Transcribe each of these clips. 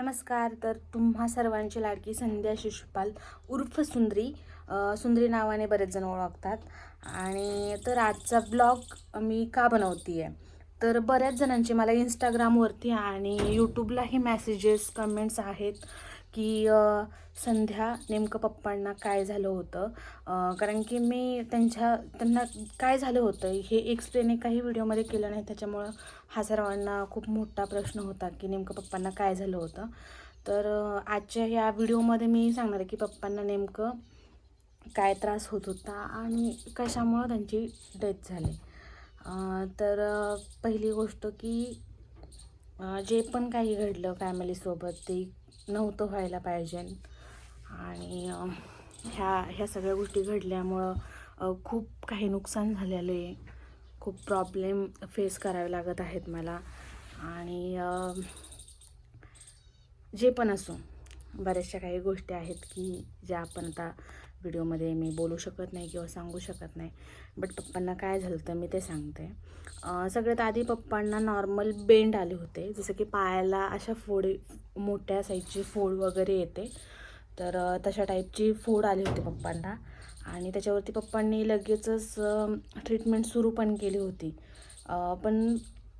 नमस्कार तर तुम्हा सर्वांची लाडकी संध्या शिशुपाल उर्फ सुंदरी. सुंदरी नावाने बरेच जण ओळखतात. आणि तर आजचा ब्लॉग मी का बनवते आहे तर बऱ्याच जणांचे मला इंस्टाग्रामवरती आणि यूट्यूबलाही मॅसेजेस कमेंट्स आहेत की संध्या नेमकं पप्पांना काय झालं होतं? कारण की मी त्यांच्या त्यांना काय झालं होतं हे एक्सप्लेन काही व्हिडिओमध्ये केलं नाही. त्याच्यामुळं हा सर्वांना खूप मोठा प्रश्न होता की नेमकं पप्पांना काय झालं होतं. तर आजच्या या व्हिडिओमध्ये मी सांगणार आहे की पप्पांना नेमकं काय त्रास होत होता आणि कशामुळं त्यांची डेथ झाली. तर पहिली गोष्ट की जे पण काही घडलं फॅमिलीसोबत ते नव्हतं व्हायला पाहिजे. आणि ह्या ह्या सगळ्या गोष्टी घडल्यामुळं खूप काही नुकसान झालेलं आहे. खूप प्रॉब्लेम फेस करावे लागत आहेत मला. आणि जे पण असो बऱ्याचशा काही गोष्टी आहेत की ज्या आपण आता व्हिडिओमध्ये मी बोलू शकत नाही किंवा सांगू शकत नाही. बट पप्पांना काय झालं तर मी ते सांगते. सगळ्यात आधी पप्पांना नॉर्मल बेंड आले होते. जसं की पायाला अशा फोडी मोठ्या साईजची फोड वगैरे येते. तर तशा टाईपची फोड आली होती पप्पांना. आणि त्याच्यावरती पप्पांनी लगेचच ट्रीटमेंट सुरू पण केली होती. पण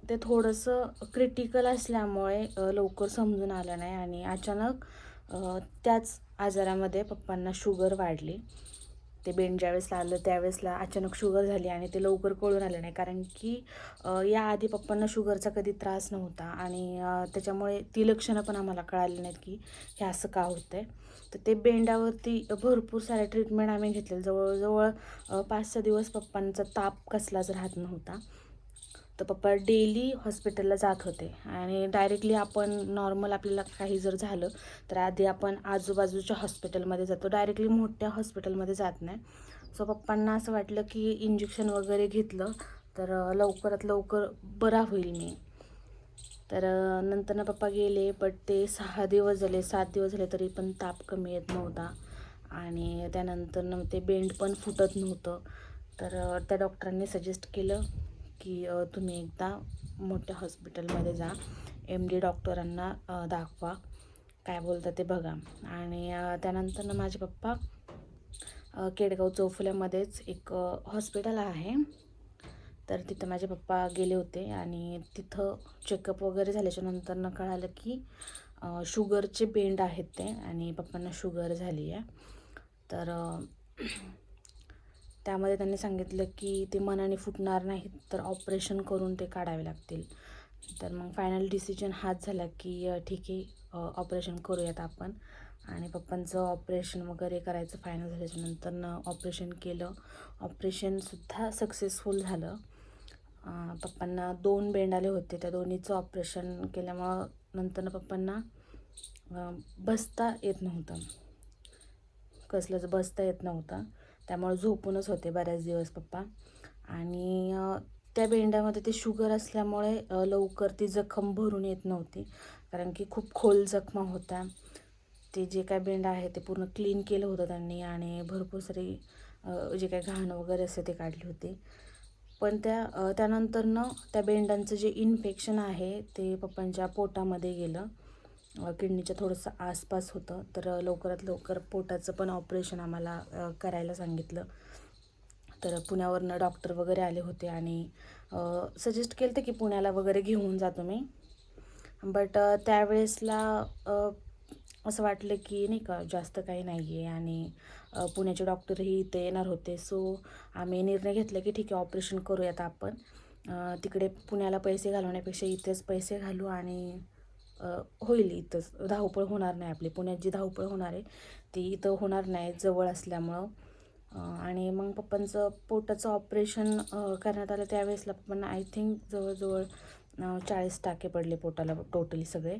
ते थोडंसं क्रिटिकल असल्यामुळे लवकर समजून आलं नाही आणि अचानक त्याच आजारामध्ये पप्पांना शुगर वाढली. ते बेंड ज्यावेळेसला आलं त्यावेळेसला अचानक शुगर झाली आणि ते लवकर कळून आलं नाही. कारण की याआधी पप्पांना शुगरचा कधी त्रास नव्हता आणि त्याच्यामुळे ती लक्षणं पण आम्हाला कळाली नाहीत की हे असं का होतं आहे तर ते बेंडावरती भरपूर सारे ट्रीटमेंट आम्ही घेतलेलं जवळजवळ पाच सहा दिवस पप्पांचा ताप कसलाच राहत नव्हता. तर पप्पा डेली हॉस्पिटलला जात होते. आणि डायरेक्टली आपण नॉर्मल आपल्याला काही जर झालं तर आधी आपण आजूबाजूच्या हॉस्पिटलमध्ये जातो. डायरेक्टली मोठ्या हॉस्पिटलमध्ये जात नाही. सो पप्पांना असं वाटलं की इंजेक्शन वगैरे घेतलं तर लवकरात लवकर बरा होईल मी. तर नंतर ना पप्पा गेले बट ते सहा दिवस झाले सात दिवस झाले तरी पण ताप कमी येत नव्हता. आणि त्यानंतर न ते बेंड पण फुटत नव्हतं. तर त्या डॉक्टरांनी सजेस्ट केलं की तुम्ही एकदा मोठ्या हॉस्पिटलमध्ये जा. एम डी डॉक्टरांना दाखवा. काय बोलतं ते बघा. आणि त्यानंतर ना माझे पप्पा केडगाव चौफुल्यामध्येच एक हॉस्पिटल आहे. तर तिथं माझे पप्पा गेले होते आणि तिथं चेकअप वगैरे झाल्याच्यानंतर कळालं की शुगरचे बेंड आहेत ते आणि पप्पांना शुगर झाली आहे. तर त्यामध्ये त्यांनी सांगितलं की ते मनाने फुटणार नाहीत तर ऑपरेशन करून ते काढावे लागतील. तर मग फायनल डिसिजन हाच झाला की ठीक आहे ऑपरेशन करूयात आपण. आणि पप्पांचं ऑपरेशन वगैरे करायचं फायनल झाल्याच्यानंतर ऑपरेशन केलं. ऑपरेशनसुद्धा सक्सेसफुल झालं. पप्पांना दोन बेंड आले होते. त्या दोन्हीचं ऑपरेशन केल्यामुळं नंतर पप्पांना बसता येत नव्हतं. कसलंच बसता येत नव्हतं. त्यामुळे झोपूनच होते बऱ्याच दिवस पप्पा. आणि त्या बेंड्यामध्ये ते शुगर असल्यामुळे लवकर ती जखम भरून येत नव्हती. कारण की खूप खोल जखमा होत्या. ते जे काय बेंड आहे ते पूर्ण क्लीन केलं होतं त्यांनी आणि भरपूर सारी जे काय घाण वगैरे असते ते काढली होती. पण त्या त्यानंतरनं त्या बेंडांचं जे इन्फेक्शन आहे ते पप्पांच्या पोटामध्ये गेलं. किडनीच्या थोडंसं आसपास होतं. तर लवकरात लवकर पोटाचं पण ऑपरेशन आम्हाला करायला सांगितलं. तर पुण्यावरनं डॉक्टर वगैरे आले होते आणि सजेस्ट केलं होतं की पुण्याला वगैरे घेऊन जातो मी. बट त्यावेळेसला असं वाटलं की नाही का जास्त काही नाही आहे आणि पुण्याचे डॉक्टरही इथे येणार होते. सो आम्ही निर्णय घेतला की ठीक आहे ऑपरेशन करूयात आपण. तिकडे पुण्याला पैसे घालवण्यापेक्षा इथेच पैसे घालू आणि होईल इथंच. धावपळ होणार नाही आपली. पुण्यात जी धावपळ होणार आहे ती इथं होणार नाही जवळ असल्यामुळं. आणि मग पप्पांचं पोटाचं ऑपरेशन करण्यात आलं त्यावेळेसला पप्पांना आय थिंक जवळजवळ चाळीस टाके पडले पोटाला टोटली सगळे.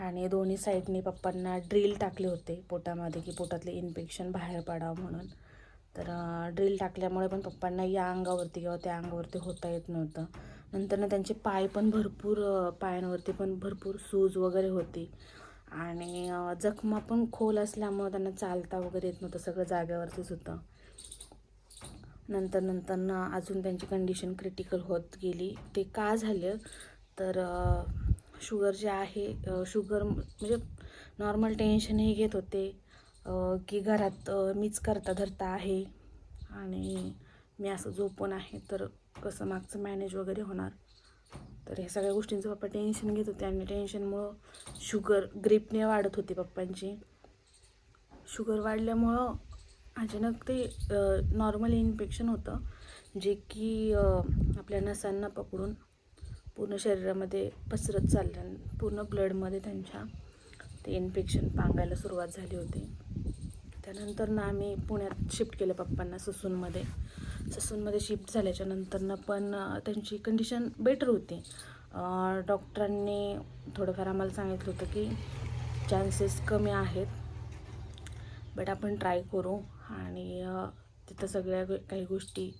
आणि दोन्ही साईडने पप्पांना ड्रिल टाकले होते पोटामध्ये की पोटातले इन्फेक्शन बाहेर पडावं म्हणून. तर ड्रिल टाकल्यामुळे पण पप्पांना या अंगावरती किंवा त्या अंगावरती होता येत नव्हतं. नंतर ना त्यांचे पाय पण भरपूर पायांवरती पण भरपूर सूज वगैरे होती. आणि जखमा पण खोल असल्यामुळं त्यांना चालता वगैरे येत नव्हतं सगळं जाग्यावरतीच होतं. नंतर नंतर ना अजून त्यांची कंडिशन क्रिटिकल होत गेली. ते का झालं? तर शुगर जे आहे शुगर म्हणजे नॉर्मल टेन्शनही घेत होते की घरात मीच करता धरता आहे आणि मी असं झोपून आहे तर कसं मागचं मॅनेज वगैरे होणार? तर ह्या सगळ्या गोष्टींचं पप्पा टेन्शन घेत होते आणि टेन्शनमुळं शुगर ग्रीपने वाढत होती पप्पांची शुगर वाढल्यामुळं अचानक ते नॉर्मल इन्फेक्शन होतं जे की आपल्या नसांना पकडून पूर्ण शरीरामध्ये पसरत चाललं पूर्ण ब्लडमध्ये त्यांच्या ते इन्फेक्शन पांगायला सुरुवात झाली होती. त्यानंतर ना आम्ही पुण्यात शिफ्ट केलं पप्पांना ससूनमध्ये. ससूनमध्ये शिफ्ट झाल्याच्या नंतरनं पण त्यांची कंडिशन बेटर होती. डॉक्टरांनी थोडंफार आम्हाला सांगितलं होतं की चान्सेस कमी आहेत बट आपण ट्राय करू. आणि तिथं सगळ्या गो- काही गोष्टी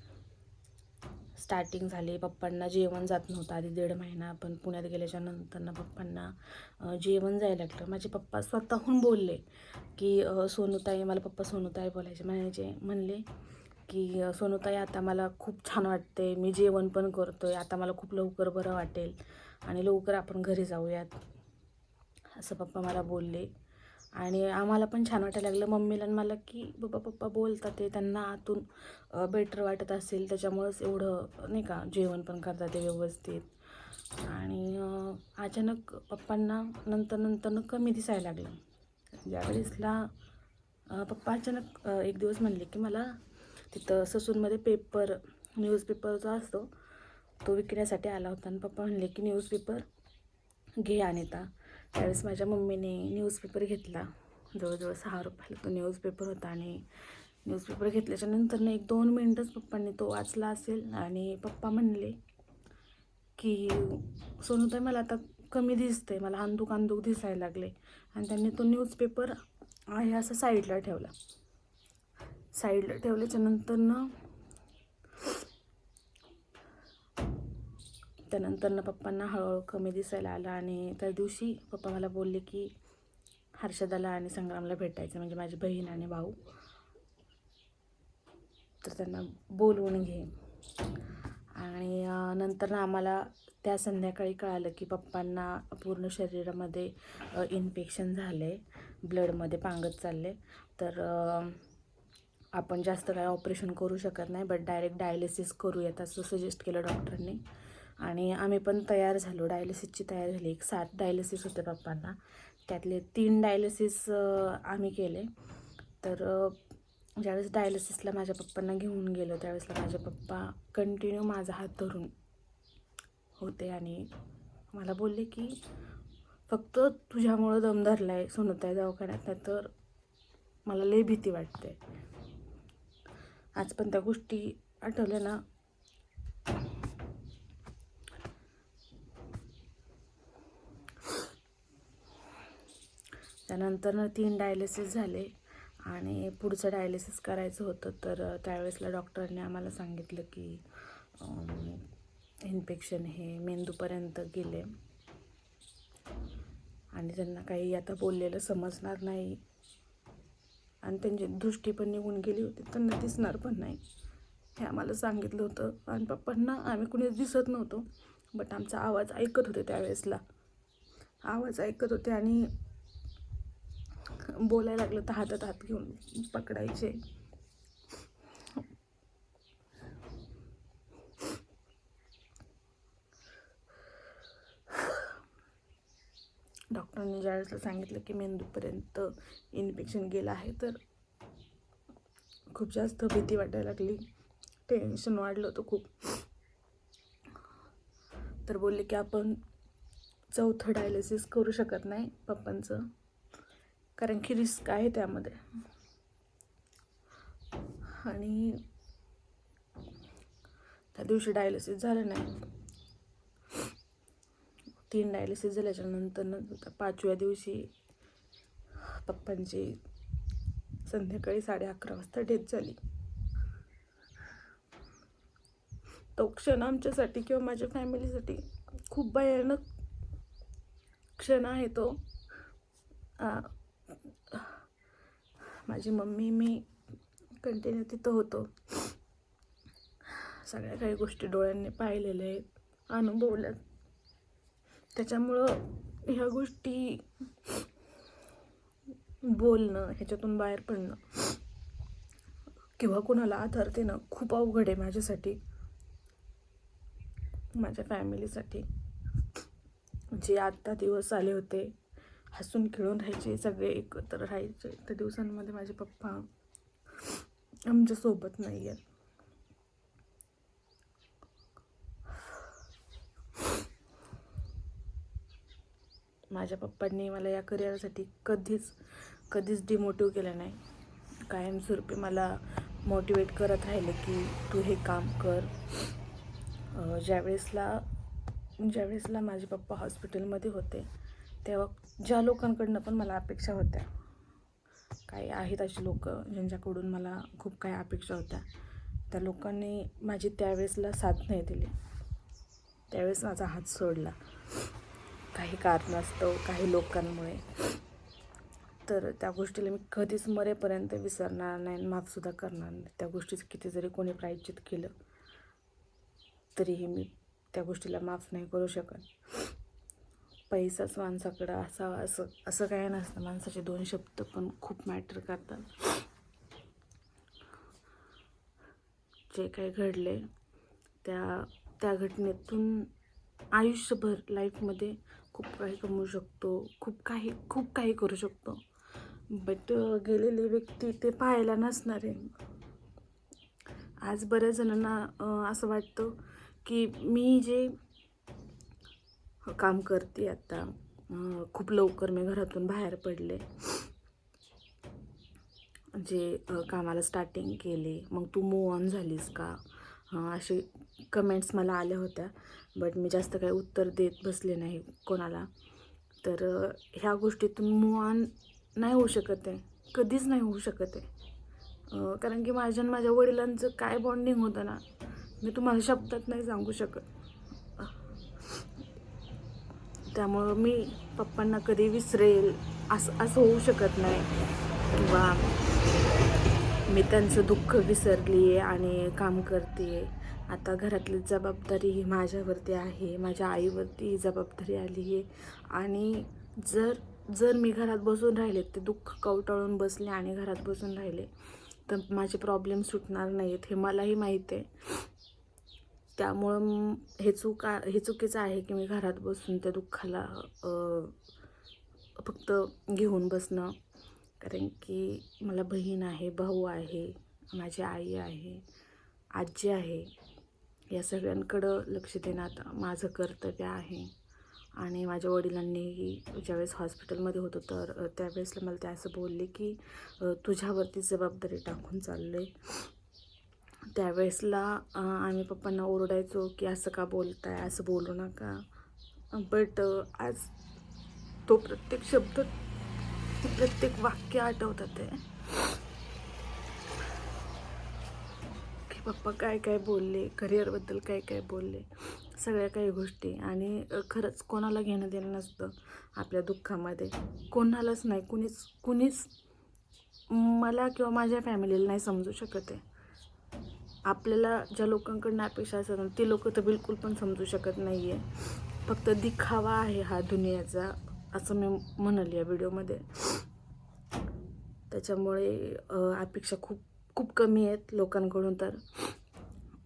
स्टार्टिंग झाली. पप्पांना जेवण जात नव्हतं आधी दीड महिना. पण पुण्यात गेल्याच्या नंतरनं पप्पांना जेवण जायला लागलं. माझे पप्पा स्वतःहून बोलले की सोनूताई मला पप्पा सोनूताई बोलायचे. म्हणायचे म्हणले की सोनूताई आता मला खूप छान वाटते मी जेवण पण करतो आहे आता मला खूप लवकर बरं वाटेल. आणि लवकर आपण घरी जाऊयात. असं पप्पा मला बोलले. आणि आम्हाला पण छान वाटायला लागलं. मम्मीला आणि मला की बाबा पप्पा बोलतात ते त्यांना आतून बेटर वाटत असेल. त्याच्यामुळंच एवढं नाही का जेवण पण करतात ते व्यवस्थित. आणि अचानक पप्पांना नंतर नंतरनं कमी दिसायला लागलं. ज्यावेळेसला पप्पा अचानक एक दिवस म्हणले की मला तिथं ससूनमध्ये पेपर न्यूजपेपर जो असतो तो विकण्यासाठी आला होता. आणि पप्पा म्हणले की न्यूजपेपर घे अनिता. त्यावेळेस माझ्या मम्मीने न्यूजपेपर घेतला. जवळजवळ सहा रुपयाला तो न्यूजपेपर होता आणि न्यूजपेपर घेतल्याच्या नंतरनं एक दोन मिनटंच पप्पांनी तो वाचला असेल आणि पप्पा म्हणले की सोनूताई मला आता कमी दिसते मला अंदूक अंदूक दिसायला लागले आणि त्यांनी तो न्यूजपेपर आहे असं साईडला ठेवला. साईडला ठेवल्याच्या नंतरनं त्यानंतरनं पप्पांना हळूहळू कमी दिसायला आलं आणि त्या दिवशी पप्पा मला बोलले की हर्षदाला आणि संग्रामला भेटायचं म्हणजे माझी बहीण आणि भाऊ. तर त्यांना बोलवून घे. आणि नंतर ना आम्हाला त्या संध्याकाळी कळालं की पप्पांना पूर्ण शरीरामध्ये इन्फेक्शन झालं आहे ब्लडमध्ये पांगत चालले. तर आपण जास्त काय ऑपरेशन करू शकत नाही बट डायरेक्ट डायलिसिस करूयात असं सजेस्ट केलं डॉक्टरने आणि आम्ही पण तयार झालो. डायलिसिसची तयारी झाली. एक सात डायलिसिस होते पप्पांना. त्यातले तीन डायलिसिस आम्ही केले. तर ज्यावेळेस डायलिसिसला माझ्या पप्पांना घेऊन गेलो त्यावेळेसला माझे पप्पा कंटिन्यू माझा हात धरून होते आणि मला बोलले की फक्त तुझ्यामुळं दम धरला आहे सोनताई दवाखान्यात नाही तर मला लई भीती वाटते. आज पण त्या गोष्टी आठवल्या ना त्यानंतर तीन डायलिसिस झाले आणि पुढचं डायलिसिस करायचं होतं तर त्यावेळेसला डॉक्टरांनी आम्हाला सांगितलं की इन्फेक्शन हे मेंदूपर्यंत गेले. आणि त्यांना काही आता बोललेलं समजणार नाही. आणि त्यांची दृष्टी पण निघून गेली होती त्यांना दिसणार पण नाही. हे आम्हाला सांगितलं होतं. आणि पप्पांना आम्ही कुणीच दिसत नव्हतो बट आमचा आवाज ऐकत होते त्यावेळेसला. आवाज ऐकत होते आणि बोलायला लागलं तर हातात हात घेऊन पकडायचे. डॉक्टरांनी ज्यावेळेसला सांगितलं की मेंदूपर्यंत इन्फेक्शन गेलं आहे तर खूप जास्त भीती वाटायला लागली. टेन्शन वाढलं होतं खूप. तर बोलले की आपण चौथं डायलिसिस करू शकत नाही पप्पांचं. कारण की रिस्क आहे त्यामध्ये. आणि त्या दिवशी डायलिसिस झालं नाही. तीन डायलिसिस झाल्याच्यानंतर पाचव्या दिवशी पप्पांची संध्याकाळी साडे अकरा वाजता डेथ झाली. तो क्षण आमच्यासाठी किंवा माझ्या फॅमिलीसाठी खूप भयानक क्षण आहे तो. आ, माझी मम्मी मी कंटिन्यू तिथं होतो. सगळ्या काही गोष्टी डोळ्यांनी पाहिलेल्या आहेत अनुभवल्यात त्याच्यामुळं ह्या गोष्टी बोलणं ह्याच्यातून बाहेर पडणं किंवा कोणाला आधार देणं खूप अवघड आहे माझ्यासाठी माझ्या फॅमिलीसाठी जे आत्ता दिवस आले होते हसून खेळून राहायचे सगळे एकत्र राहायचे. त्या दिवसांमध्ये माझे पप्पा आमच्यासोबत नाही आहेत. माझ्या पप्पांनी मला या करिअरसाठी कधीच कधीच डिमोटिव्ह केलं नाही. कायमस्वरूपी मला मोटिवेट करत राहिले की तू हे काम कर. ज्यावेळेसला ज्यावेळेसला माझे पप्पा हॉस्पिटलमध्ये होते तेव्हा ज्या लोकांकडनं पण मला अपेक्षा होत्या काही आहेत अशी लोक ज्यांच्याकडून मला खूप काही अपेक्षा होत्या. त्या लोकांनी माझी त्यावेळेसला साथ नाही दिली. त्यावेळेस माझा हात सोडला. काही कारणास्तव काही लोकांमुळे. तर त्या गोष्टीला मी कधीच मरेपर्यंत विसरणार नाही आणि माफसुद्धा करणार नाही. त्या गोष्टीचं किती जरी कोणी प्रायचित केलं तरीही मी त्या गोष्टीला माफ नाही करू शकत. पैसाच माणसाकडं असावा असं असं काय नसतं. माणसाचे दोन शब्द पण खूप मॅटर करतात. जे काही घडले त्या त्या घटनेतून आयुष्यभर लाईफमध्ये खूप काही कमवू शकतो. खूप काही खूप काही करू शकतो. बट गेलेली व्यक्ती ते पाहायला नसणार आहे. आज बऱ्याच जणांना असं वाटतं की मी जे काम करते आता. खूप लवकर मी घरातून बाहेर पडले. जे कामाला स्टार्टिंग केले. मग तू मूव ऑन झालीस का? असे कमेंट्स मला आल्या होत्या. बट मी जास्त काही उत्तर देत बसले नाही कोणाला. तर ह्या गोष्टीतून मूव ऑन नाही होऊ शकत आहे. कधीच नाही होऊ शकत आहे. कारण की माझ्या आणि माझ्या वडिलांचं काय बॉन्डिंग होतं ना? मी तुम्हाला शब्दात नाही सांगू शकत. त्यामुळं मी पप्पांना कधी विसरेल असं असं होऊ शकत नाही. किंवा मी त्यांचं दुःख विसरली आहे आणि काम करते आहे आता घरातली जबाबदारी ही माझ्यावरती आहे माझ्या आईवरती ही जबाबदारी आली आहे आणि जर जर मी घरात बसून राहिले ते दुःख कवटाळून बसले आणि घरात बसून राहिले तर माझे प्रॉब्लेम सुटणार नाही आहेत हे मलाही माहीत आहे त्यामुळं हे चुका हे चुकीचं आहे की मी घरात बसून त्या दुःखाला फक्त घेऊन बसणं. कारण की मला बहीण आहे भाऊ आहे माझी आई आहे आजी आहे या सगळ्यांकडं लक्ष देणं आता माझं कर्तव्य आहे. आणि माझ्या वडिलांनीही ज्यावेळेस हॉस्पिटलमध्ये होतो तर त्यावेळेसला मला ते असं बोलले की तुझ्यावरती जबाबदारी टाकून चाललं आहे त्यावेळेसला आम्ही पप्पांना ओरडायचो की असं का बोलताय असं बोलू नका. बट आज तो प्रत्येक शब्द प्रत्येक वाक्य आठवतात आहे की पप्पा काय काय बोलले करिअरबद्दल काय काय बोलले सगळ्या काही गोष्टी. आणि खरंच कोणाला घेणं देणं नसतं आपल्या दुःखामध्ये. कोणालाच नाही. कुणीच कुणीच मला किंवा माझ्या फॅमिलीला नाही समजू शकत आहे. आपल्याला ज्या लोकांकडनं अपेक्षा असतात ते लोक तर बिलकुल पण समजू शकत नाही आहे फक्त दिखावा आहे हा दुनियाचा असं मी म्हणाल या व्हिडिओमध्ये. त्याच्यामुळे अपेक्षा खूप खूप कमी आहेत लोकांकडून तर.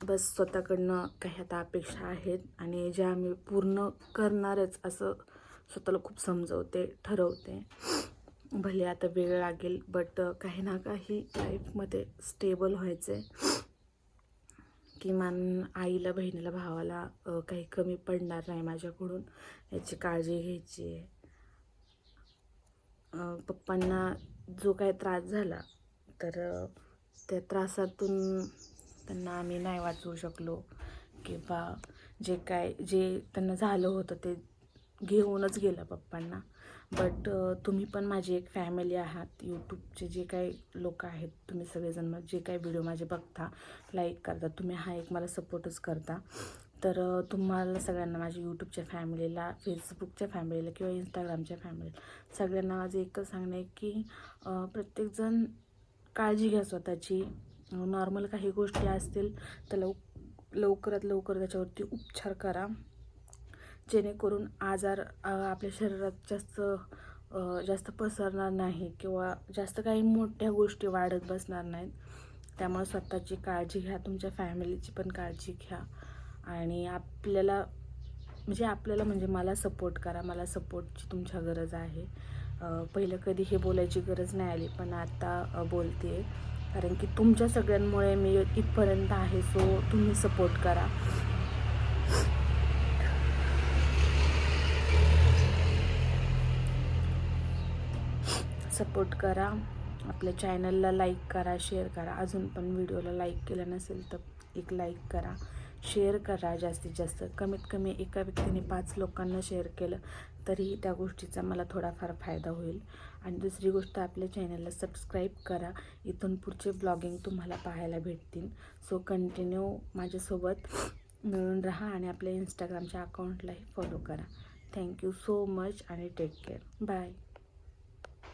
बस स्वतःकडनं काही आता अपेक्षा आहेत आणि ज्या मी पूर्ण करणारच असं स्वतःला खूप समजवते ठरवते. भले आता वेळ लागेल बट काही ना काही लाईफमध्ये स्टेबल व्हायचं आहे किमान आईला बहिणीला भावाला काही कमी पडणार नाही माझ्याकडून. याची काळजी घ्यायची आहे. पप्पांना जो काय त्रास झाला तर त्या त्रासातून त्यांना आम्ही नाही वाचवू शकलो. किंवा जे काय जे त्यांना झालं होतं ते घेऊनच गेलं पप्पांना. बट तुम्ही पण माझी एक फॅमिली आहात. यूट्यूबचे जे काही लोक आहेत तुम्ही सगळेजण जे काही व्हिडिओ माझे बघता लाईक करता तुम्ही हा एक मला सपोर्टच करता. तर तुम्हाला सगळ्यांना माझ्या यूट्यूबच्या फॅमिलीला फेसबुकच्या फॅमिलीला किंवा इंस्टाग्रामच्या फॅमिलीला सगळ्यांना माझं एकच सांगणं आहे की प्रत्येकजण काळजी घ्या स्वतःची. नॉर्मल काही गोष्टी असतील तर लव लवकरात लवकर त्याच्यावरती उपचार करा. जेणेकरून आजार आपल्या शरीरात जास्त जास्त पसरणार नाही किंवा जास्त काही मोठ्या गोष्टी वाढत बसणार नाहीत. त्यामुळे स्वतःची काळजी घ्या तुमच्या फॅमिलीची पण काळजी घ्या. आणि आपल्याला म्हणजे आपल्याला म्हणजे मला सपोर्ट करा मला सपोर्टची तुमच्या गरज आहे. पहिलं कधी हे बोलायची गरज नाही आली पण आता बोलते कारण की तुमच्या सगळ्यांमुळे मी इथपर्यंत आहे सो तुम्ही सपोर्ट करा. सपोर्ट करा. आपल्या चॅनलला लाईक करा शेअर करा. अजून पण व्हिडिओला लाईक केलं नसेल तर एक लाईक करा. शेअर करा जास्तीत जास्त. कमीत कमी एका व्यक्तीने पाच लोकांना शेअर केलं तरीही त्या गोष्टीचा मला थोडाफार फायदा होईल. आणि दुसरी गोष्ट आपल्या चॅनलला सबस्क्राईब करा. इथून पुढचे ब्लॉगिंग तुम्हाला पाहायला भेटतील. सो कंटिन्यू माझ्यासोबत मिळून राहा आणि आपल्या इंस्टाग्रामच्या अकाउंटलाही फॉलो करा. थँक्यू सो मच आणि टेक केअर बाय